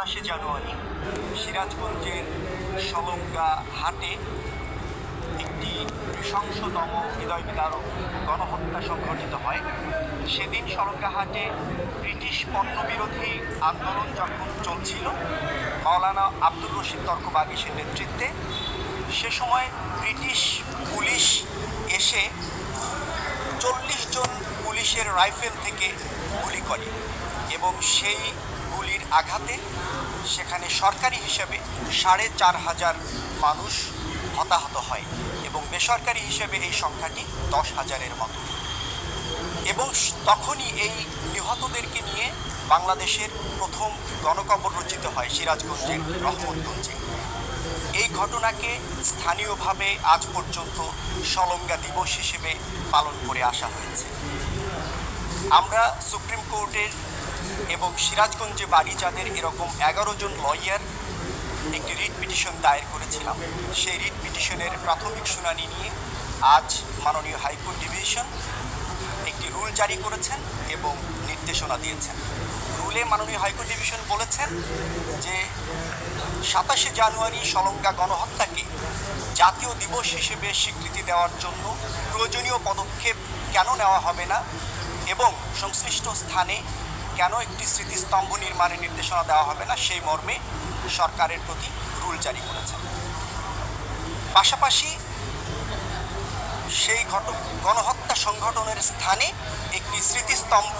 সাতাশে জানুয়ারি সিরাজগঞ্জের সলঙ্গা হাটে একটি নৃশংসতম হৃদয় বিদারক গণহত্যা সংঘটিত হয়। সেদিন সলঙ্গাহাটে ব্রিটিশ পণ্যবিরোধী আন্দোলন যখন চলছিল, মাওলানা আব্দুর রশিদ তর্ক বাগিসের নেতৃত্বে, সে সময় ব্রিটিশ পুলিশ এসে চল্লিশ জন পুলিশের রাইফেল থেকে গুলি করে এবং সেই গুলির আঘাতে সেখানে সরকারি হিসেবে সাড়ে চার হাজার মানুষ হতাহত হয় এবং বেসরকারি হিসেবে এই সংখ্যাটি দশ হাজারের মতো। এবং তখনই এই নিহতদেরকে নিয়ে বাংলাদেশের প্রথম গণকবর রচিত হয় সিরাজগঞ্জের রহমতগঞ্জে। এই ঘটনাকে স্থানীয়ভাবে আজ পর্যন্ত সলঙ্গা দিবস হিসেবে পালন করে আসা হয়েছে। আমরা সুপ্রিম কোর্টের এবং সিরাজগঞ্জে বাড়ি যাদের এরকম এগারো জন লয়ার একটি রিট পিটিশন দায়ের করেছিলাম। সেই রিট পিটিশনের প্রাথমিক শুনানি নিয়ে আজ মাননীয় হাইকোর্ট ডিভিশন একটি রুল জারি করেছেন এবং নির্দেশনা দিয়েছেন। রুলে মাননীয় হাইকোর্ট ডিভিশন বলেছেন যে সাতাশে জানুয়ারি সলঙ্গা গণহত্যাকে জাতীয় দিবস হিসেবে স্বীকৃতি দেওয়ার জন্য প্রয়োজনীয় পদক্ষেপ কেন নেওয়া হবে না এবং সংশ্লিষ্ট স্থানে কেন একটি স্মৃতিস্তম্ভ নির্মাণের নির্দেশনা দেওয়া হবে না? সেই মর্মে সরকারের প্রতি রুল জারি করেছেন পাশাপাশি সেই ঘট গণহত্যা সংগঠনের স্থানে একটি স্মৃতিস্তম্ভ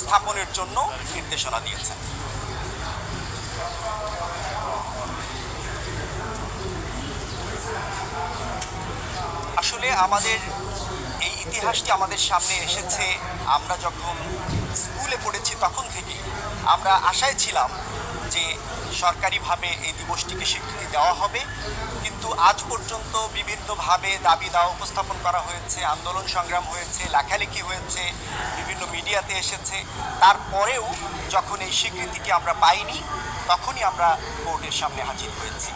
স্থাপনের জন্য নির্দেশনা দিয়েছেন আসলে আমাদের এই ইতিহাসটি আমাদের সামনে এসেছে। আমরা যখন স্কুলে পড়েছি আমরা আশায় ছিলাম যে সরকারিভাবে এই দিবসটিকে স্বীকৃতি দেওয়া হবে। কিন্তু আজ পর্যন্ত বিভিন্নভাবে দাবি দাওয়া উপস্থাপন করা হয়েছে, আন্দোলন সংগ্রাম হয়েছে, লেখালেখি হয়েছে, বিভিন্ন মিডিয়াতে এসেছে। তারপরেও যখন এই স্বীকৃতিটি আমরা পাইনি, তখনই আমরা কোর্টের সামনে হাজির হয়েছি।